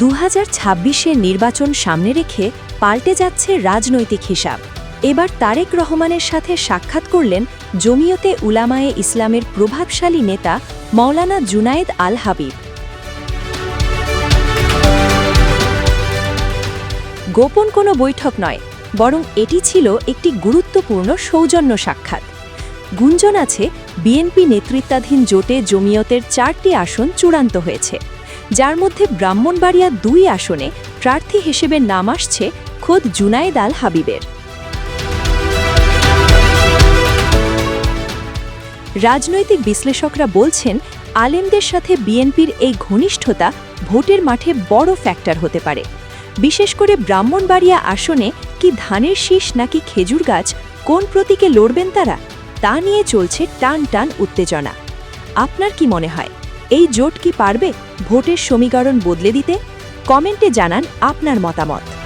দু হাজার নির্বাচন সামনে রেখে পাল্টে যাচ্ছে রাজনৈতিক হিসাব। এবার তারেক রহমানের সাথে সাক্ষাৎ করলেন জমিয়তে উলামায়ে ইসলামের প্রভাবশালী নেতা মৌলানা জুনায়েদ আল হাবিব। গোপন কোনো বৈঠক নয়, বরং এটি ছিল একটি গুরুত্বপূর্ণ সৌজন্য সাক্ষাৎ। গুঞ্জন আছে, বিএনপি নেতৃত্বাধীন জোটে জমিয়তের চারটি আসন চূড়ান্ত হয়েছে। যার মধ্যে ব্রাহ্মণবাড়িয়া দুই আসনে প্রার্থী হিসেবে নাম আসছে খোদ জুনায়েদ আল হাবিবের। রাজনৈতিক বিশ্লেষকরা বলছেন, আলেমদের সাথে বিএনপির এই ঘনিষ্ঠতা ভোটের মাঠে বড় ফ্যাক্টর হতে পারে। বিশেষ করে ব্রাহ্মণবাড়িয়া আসনে কি ধানের শীষ নাকি খেজুর গাছ কোন প্রতীকে লড়বেন তারা, তা নিয়ে চলছে টান টান উত্তেজনা। আপনার কি মনে হয়? এই জোট কি পারবে? ভোটের সমীকরণ বদলে দিতে? কমেন্টে জানান আপনার মতামত।